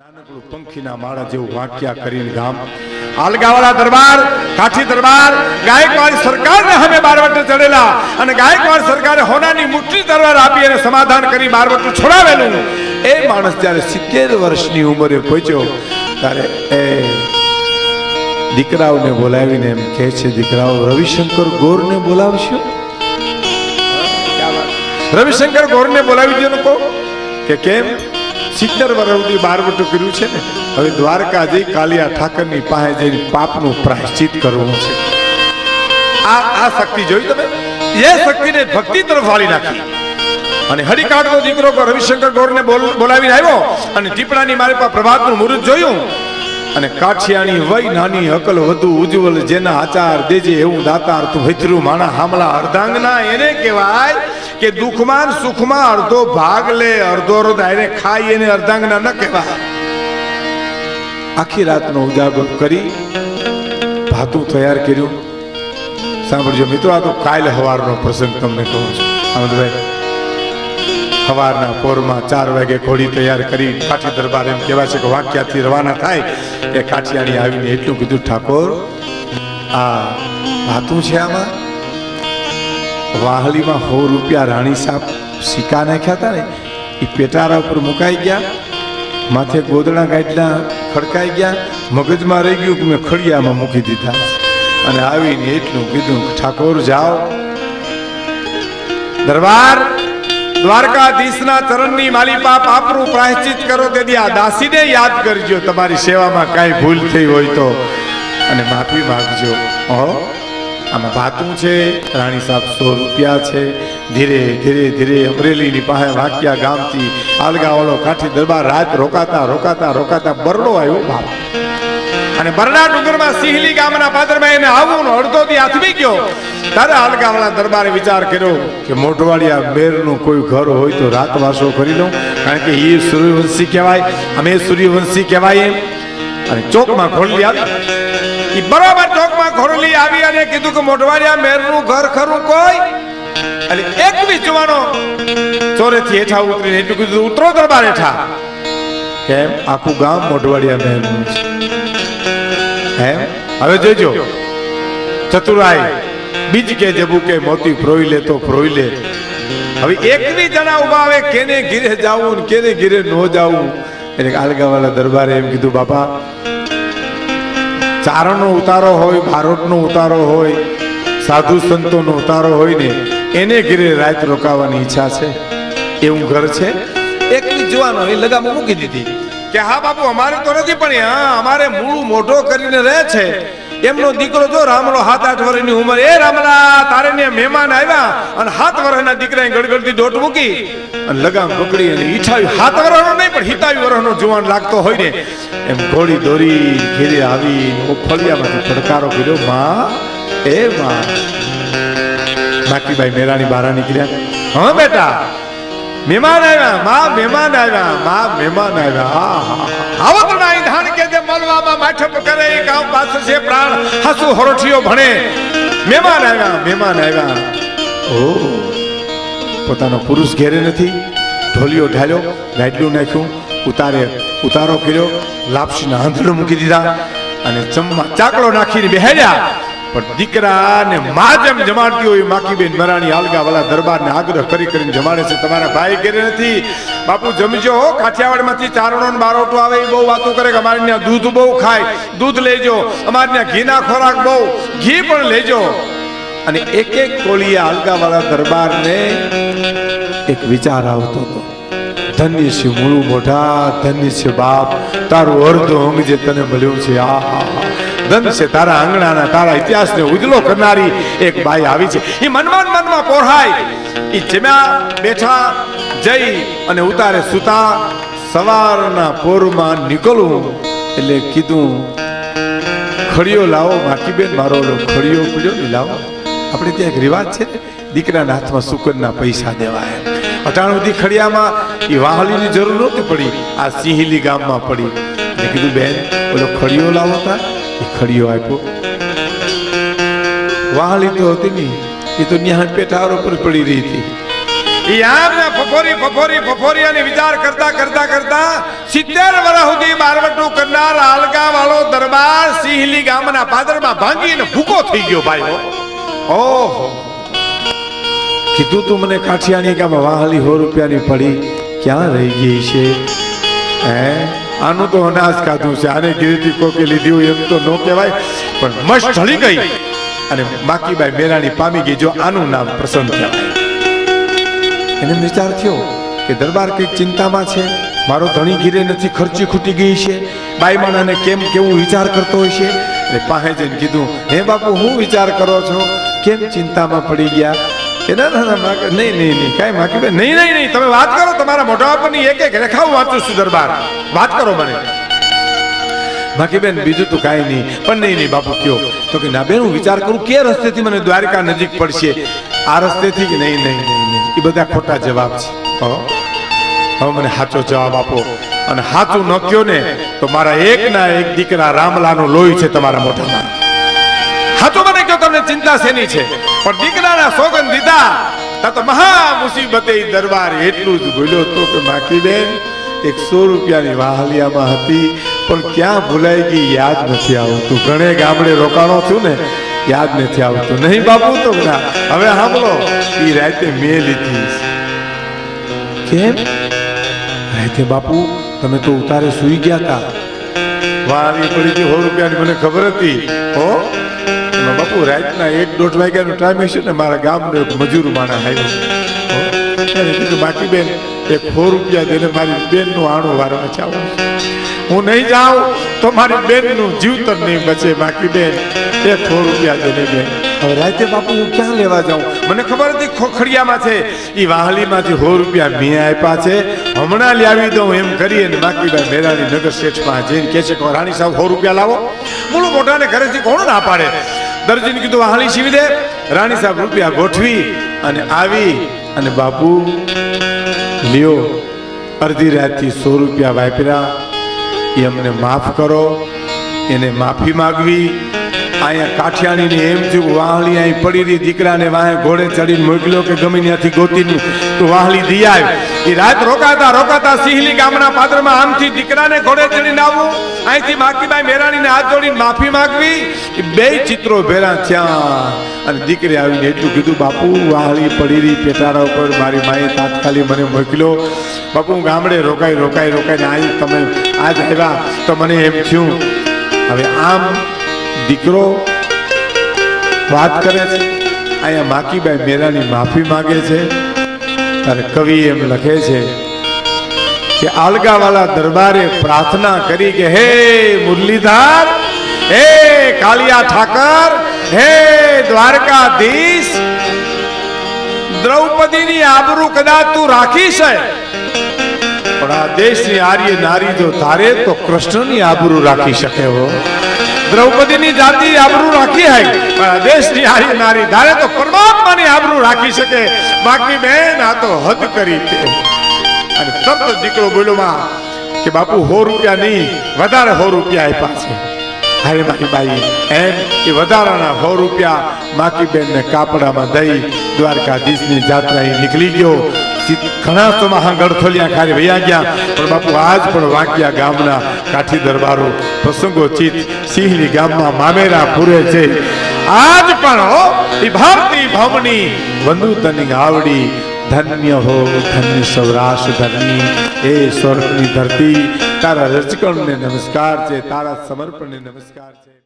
નાનકડું પંખીના માળા જેવું વાંક્યા કરીને ગામ. આલગાવાળા દરબાર કાઠી દરબાર ગાયકવાડ સરકારને હવે બારવટે ચડેલા. અને ગાયકવાડ સરકારે હોનાની મુઠ્ઠી દરબાર આપી અને સમાધાન કરી બારવટું છોડાવેલું. એ માણસ જ્યારે સિત્તેર વર્ષની ઉંમરે પહોંચ્યો ત્યારે એ દીકરાઓને બોલાવીને એમ કહે છે દીકરાઓ રવિશંકર ગોરને બોલાવશો? રવિશંકર ગોરને બોલાવી દો કહો. કે કેમ? સિત્તેર વર્ષ સુધી બારવટું કર્યું છે ને? હવે દ્વારકા જઈ કાલિયા ઠાકરની પાસે જઈને પાપનું પ્રાયશ્ચિત કરવું છે. આ આ શક્તિ જોઈ તમે? એ શક્તિને ભક્તિ તરફ વાળી નાખી. અને હરિકાઠનો દીકરો રવિશંકર ગોરને બોલ- બોલાવીને આવ્યો અને ટીપડાની મારી પાસે પ્રભાતનું મુહૂર્ત જોયું. અને કાઠિયાણી વય, નાની અકલ, વધુ ઉજ્જવલ, જેના આચાર દેજે એવું દાતાર તું હથરું માણા, હામલા, અર્ધાંગના, એને કહેવાય કે દુઃખમાં સુખમાં અડધો ભાગ લે, અડધો અડધો એને ખાઈ એને અર્ધાંગના ન કહેવાય. આખી રાતનો ઉજાગર કરી, ભાતું તૈયાર કર્યું. સાંભળજો મિત્રો, આ તો કાલ હવારનો પ્રસંગ તમને કહું છું. આનંદભાઈ સવારના પોરમાં ચાર વાગે ઘોડી તૈયાર કરી કાઠી દરબાર એમ કહેવાય છે કે વાંક્યાથી રવાના થાય એ કાઠિયાણી આવીને એટલું કીધું ઠાકોર, આ ભાતું છે આમાં? વાહલીમાં સો રૂપિયા રાણી સાપ સિક્કા નાખ્યા હતા ને એ પેટારા ઉપર મુકાઈ ગયા, માથે ગોદડા ગાંઠના ખડકાઈ ગયા, મગજમાં રહી ગયું કે મેં ખડિયામાં મૂકી દીધા. અને આવીને એટલું કીધું ઠાકોર, જાઓ. દરબાર દ્વારકાધીશના ચરણની માલિપા પાપનું પ્રાયશ્ચિત કરો, તેથી આ દાસીને યાદ કરજો, તમારી સેવામાં કાંઈ ભૂલ થઈ હોય તો. અને માફી માગજો. હો આમાં ભાતું છે, રાણી સાહેબ સો રૂપિયા છે. ધીરે ધીરે ધીરે અમરેલીની પાસે વાક્યા ગામથી આલગાવાળો કાઠી દરબાર રાત રોકાતા રોકાતા રોકાતા બરડો આવ્યો બાપ અને બરડા ડુંગરમાં સિંહલી ગામના પાદરમાં એને આવું ને અડધો દી આથમી ગયો. તારે હાલગામના દરબારે વિચાર કર્યો કે મોઢવાડિયા મેરનું કોઈ ઘર હોય તો રાત વાસો કરી લઉં. કારણ કે એ સૂર્યવંશી કહેવાય, અમે સૂર્યવંશી કહેવાય એમ. અને ચોકમાં ખોલી આવી બરોબર ચોકમાં ખોરલી આવી અને કીધું કે મોઢવાડિયા મેરનું ઘર ખરું કોઈ? અને એક બી જુવાનો ચોરેથી હેઠા ઉતરીને એટલું કીધું, ઉતરો દરબાર હેઠા કેમ? આખું ગામ મોઢવાડિયા મેરનું છે. હે હવે જોજો. ચતુરાય બીજ કે જબુ કે મોતી ફ્રોઈ લે તો ફ્રોઈ લે. હવે એક બી જણા ઊભા આવે, કેને ઘીરે જાવું કેને ઘીરે ન જાવું. એટલે આલગાવાલા દરબારે એમ કીધું, બાપા ચારણનો ઉતારો હોય ભારોટનો ઉતારો હોય સાધુ સંતોનો ઉતારો હોય ને એને ઘીરે રાત રોકાવાની ઈચ્છા છે. એવું ઘર છે? એક જોવાનો એ લગામ મૂકી દીધી. કે હા બાપુ અમારે તો નથી પણ હા અમારે મૂળ મોઢો કરીને રહે છે. એમનો દીકરો જો રામલો હાથ આઠ વર્ષની ઉંમર. એ રામલા, તારે ને મહેમાન આવ્યા અને હાથ વર્ષના દીકરાએ ગડગડતી દોટ મૂકી અને લગામ પકડી અને ઈઠાવી હાથ વર્ષનો નહીં, પણ હિતાવી વર્ષનો જુવાન લાગતો હોય ને, એમ ઘોડી દોરી ઘેરે આવી ફળિયામાંથી પડકારો કર્યો, માં, એ માં. નાકીભાઈ મેરાણી બારા નીકળ્યા. હા, બેટા. મહેમાન આવ્યા માં મહેમાન આવ્યા માં મહેમાન આવ્યા હા આવત નાઈ ધાન કે જે મલવામાં માઠપ કરે એ કામ પાસે છે પ્રાણ હસુ હરોઠિયો ભણે મહેમાન આવ્યા મહેમાન આવ્યા ઓ પોતાનો પુરુષ ઘેરે નથી, ઢોલિયો ઢાલ્યો ગાડલું નાખ્યું, ઉતારે ઉતારો કર્યો, લાપસીના આંધળું મૂકી દીધા અને ચમમાં ચાકડો નાખીને બેહાડ્યા. પણ દીકરાને મા જેમ જમાડતી હોય માકીબેન મરાણી આલગા વાળા દરબારને આગ્રહ કરી કરીને જમાડે છે. તમારા ભાઈ ઘેરે નથી. બાપુ જમજો હો, કાઠિયાવાડમાંથી ચારણો બારોટો આવે એ બહુ વાતો કરે કે અમારે ત્યાં દૂધ બહુ ખાય. દૂધ લેજો. અમારે ત્યાં ઘીના ખોરાક બહુ. ઘી પણ લેજો. અને એક એક કોળીએ આલગા વાળા દરબારને એક વિચાર આવતો હતો. ધન્ય છે મૂળું મોઢા ધન્ય છે બાપ, તારું અર્ધ અંગ જે તને મળ્યું છે આ હા હા ધન છે, તારા આંગણાના, તારા ઇતિહાસને ઉજલો કરનારી એક બાઈ આવી છે. એ મનમાં મનમાં પોરાય એ જમ્યા, બેઠા, જઈ અને ઉતારે સુતા સવારના પોરમાં નીકળું એટલે કીધું, ખડીયો લાવો માકીબેન મારો ખડિયો ને લાવો. આપણે ત્યાં એક રિવાજ છે દીકરાના હાથમાં સુકનના પૈસા દેવાય. અટાણુંથી ખડિયામાં એ વાહલીની જરૂર નહોતી પડી, આ સિંહલી ગામમાં પડી. એટલે કીધું, બેન, ઓલો ખડિયો લાવો તા. ખડીયો આપ્યો. વાહલી તો હતી નહીં. એ તો ન્યાહાન પેટાર ઉપર પડી રહી હતી. ને ફફોરી ફફોરી ફફોરી અને વિચાર કરતા કરતા કરતા સિત્તેર વર્ષ સુધી બારવટું કરનાર આલગા વાળો દરબાર સિંહલી ગામના પાદરમાં ભાંગીને ભૂકો થઈ ગયો ભાઈ ઓહો. કીધું તું મને કાઠિયાની ગામ વાહલી સો રૂપિયાની પડી. ક્યાં રહી ગઈ છે? હે? આનું તો અનાજ ખાધું છે. આને ગીરથી કોકે લીધી હોય એમ તો ન કહેવાય, પણ મસ્ત ઢળી ગઈ. અને માકીબાઈ મેરાણી પામી ગઈ, જો આનું નામ પ્રસન્ન કહેવાય એને વિચાર થયો કે દરબાર કંઈક ચિંતામાં છે. મારો ધણી ગીરે નથી, ખર્ચી ખૂટી ગઈ છે. બાઈમાણાને કેમ કેવું વિચાર કરતો હોય છે? એટલે પાસે જઈને કીધું, હે બાપુ, હું વિચાર કરો છો? કેમ ચિંતામાં પડી ગયા? દ્વારકા નજીક પડશે? આ રસ્તેથી કે નહીં નહીં એ બધા ખોટા જવાબ છે. હવે મને સાચો જવાબ આપો. અને સાચું ન કયો ને, તો મારા એક ના એક દીકરા રામલાનું લોહી છે તમારા મોઢામાં. સાચું મને ચિંતા શેની છે? પણ દીકરાના સોગન દીધા, તા તો મહા મુસીબતે દરબાર એટલું જ ભૂલ્યો તો કે બાકી બેન એકસો રૂપિયાની વાહલિયામાં હતી, પણ ક્યાં ભૂલાઈ ગઈ યાદ નથી આવતું. ઘણે ગામડે રોકાણો છું ને, યાદ નથી આવતું. નહીં બાપુ, તો ના. હવે સાંભળો એ રાતે મેં લીધી કેમ? રાતે બાપુ, તમે તો ઉતારે સુઈ ગયા હતા વારી પડી હતી સો રૂપિયાની મને ખબર હતી. હો? બાપુ, રાતના એક દોઢ વાગ્યાનો ટાઈમ હશે ને મારા ગામનો એક મજૂર માણસ આવ્યો. એને કીધું, બાકી બેન એક સો રૂપિયા દઈને મારી બેનનું આણું વારવા બચાવો હું નહીં જાઉં તો મારી બેનનું જીવતર નહીં બચે, બાકી બેન એક સો રૂપિયા દઈને બેન. હવે રાતે બાપુ, હું ક્યાં લેવા જાઉં? મને ખબર હતી ખોખડિયામાં છે. એ વાહલીમાંથી સો રૂપિયા મેં આપ્યા છે. હમણાં લાવી દઉં એમ કરીએ ને બાકીભાઈ મેરાણી નગર શેઠમાં જઈને કહે છે કે રાણી સાહેબ સો રૂપિયા લાવો. મૂળ મોટાને ઘરેથી કોણ ના પાડે? દરજીને કીધું વાહલી સીવી દે. રાણી સાહેબ રૂપિયા ગોઠવી અને આવી અને બાપુ લ્યો, અડધી રાતથી સો રૂપિયા વાપર્યા. એ અમને માફ કરો, એને માફી માગવી. અહીંયા કાઠિયાણીને એમ થયું વાહલી અહીં પડી રહી, દીકરાને વાહે ઘોડે ચડીને મોકલ્યો કે ગમે ત્યાંથી ગોતીને તો વાહલી દી આવ્યો એ રાત રોકાતા રોકાતા સિંહલી ગામના પાદરમાં આમથી દીકરાને ઘોડે ચડીને આવવું અહીંથી માકીબાઈ મેરાણીને હાથ જોડીને માફી માગવી. એ બે ચિત્રો ભેરા થયા. અને દીકરી આવીને એટલું કીધું, બાપુ, વાહલી પડી રહી, પેટારા ઉપર મારી માએ તાત્કાલિક મને મોકલ્યો. બાપુ, હું ગામડે રોકાઈ રોકાઈ, રોકાઈને આવી તમે આજ આવ્યા તો મને એમ થયું. હવે આમ દીકરો વાત કરે છે. અહીંયા માકીબાઈ મેરાની માફી માગે છે અને કવિ એમ લખે છે કે આલગાવાલા દરબારે પ્રાર્થના કરી કે હે મુરલીધર, હે કાલિયા ઠાકર, હે દ્વારકાધીશ, દ્રૌપદીની આબરૂ કદાચ તું રાખી છે પણ આ દેશની આર્ય નારી જો ધારે તો કૃષ્ણની આબરૂ રાખી શકે હો. દ્રૌપદીની જાતિ આબરૂ રાખી હોય પણ દેશની હારી નારી, ધારે તો પરમાત્માની આબરૂ રાખી શકે. બાકી બેન, આ તો હદ કરી છે. અને તરત દીકરો બોલ્યો, માં, કે બાપુ હો રૂપિયા નહીં, વધારે હો રૂપિયા આપ્યા છે. હારે મારી બાઈ, એમ કે વધારાના હો રૂપિયા માકી બેનને કાપડામાં દઈ દ્વારકાધીશની જાત્રા એ નીકળી ગયો. ઘણા તો મહાગઢથોલિયા ખાલી વયા ગયા. પણ બાપુ આજ પણ વાંકિયા ગામના કાઠી દરબારો પ્રસંગો ચિત સિંહની ગામમાં મામેરા પૂરે છે. આજ પણ હો એ ભારતી ભવની વંદુ તની આવડી ધન્ય હો, ધન્ય સૌરાષ્ટ્ર ધરની એ સ્વર્ગની ધરતી, તારા રચકણને નમસ્કાર છે, તારા સમર્પણને નમસ્કાર છે.